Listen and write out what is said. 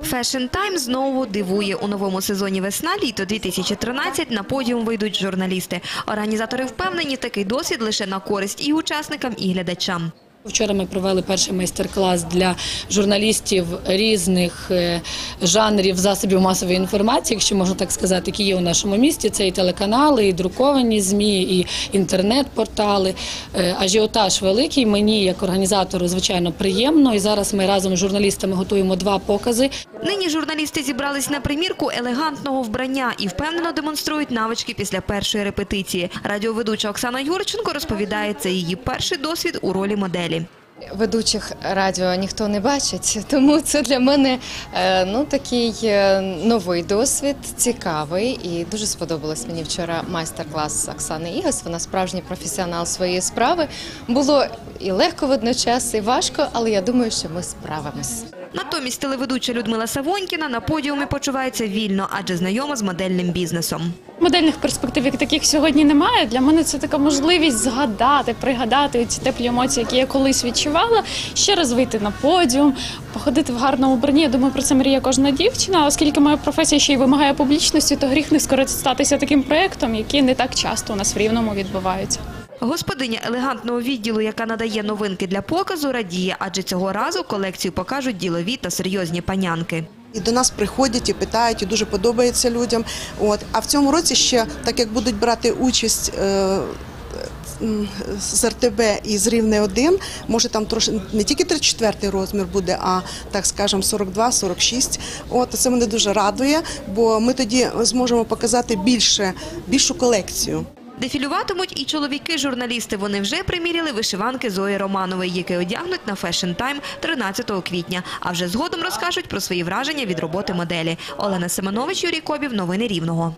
Fashion Time знову дивує. У новому сезоні «Весна-літо» 2013 на подіум вийдуть журналісти. Організатори впевнені, такий досвід лише на користь і учасникам, і глядачам. Вчора ми провели перший майстер-клас для журналістів різних е, жанрів засобів масової інформації, якщо можна так сказати, які є у нашому місті. Це і телеканали, і друковані змі, і інтернет-портали. Е, Ажіотаж великий. Мені як організатору звичайно приємно. І зараз ми разом з журналістами готуємо два покази. Нині журналісти зібрались на примірку елегантного вбрання і впевнено демонструють навички після першої репетиції. Радіоведуча Оксана Юрченко розповідає, це її перший досвід у ролі моделі. Ведучих радіо ніхто не бачить, тому це для мене е, ну такий е, новий досвід, цікавий і дуже сподобалось мені вчора майстер-клас Оксани Ігас. Вона справжній професіонал своєї справи. Було і легко водночас, і важко, але я думаю, що ми справимось. Натомість телеведуча Людмила Савонькіна на подіумі почувається вільно, адже знайома з модельним бізнесом. Модельних перспектив, як таких сьогодні немає. Для мене це така можливість згадати, пригадати ці теплі емоції, які я колись відчувала, ще раз вийти на подіум, походити в гарному броні. Я думаю, про це мріє кожна дівчина. Оскільки моя професія ще й вимагає публічності, то гріх не скористатися таким проєктом, які не так часто у нас в рівному відбуваються. Господиня елегантного відділу, яка надає новинки для показу, радіє, адже цього разу колекцію покажуть ділові та серйозні панянки. І до нас приходять і питають, і дуже подобається людям. От а в цьому році ще, так як будуть брати участь. Е, з РТБ і з рівне 1, може там трошки не тільки 34 розмір буде, а так скажемо 42-46. От це мене дуже радує, бо ми тоді зможемо показати більше більшу колекцію. Дефілюватимуть і чоловіки-журналісти. Вони вже приміряли вишиванки Зої Романової, які одягнуть на Fashion Time 13 квітня. А вже згодом розкажуть про свої враження від роботи моделі. Олена Семенович, Юрій Кобів. Новини Рівного.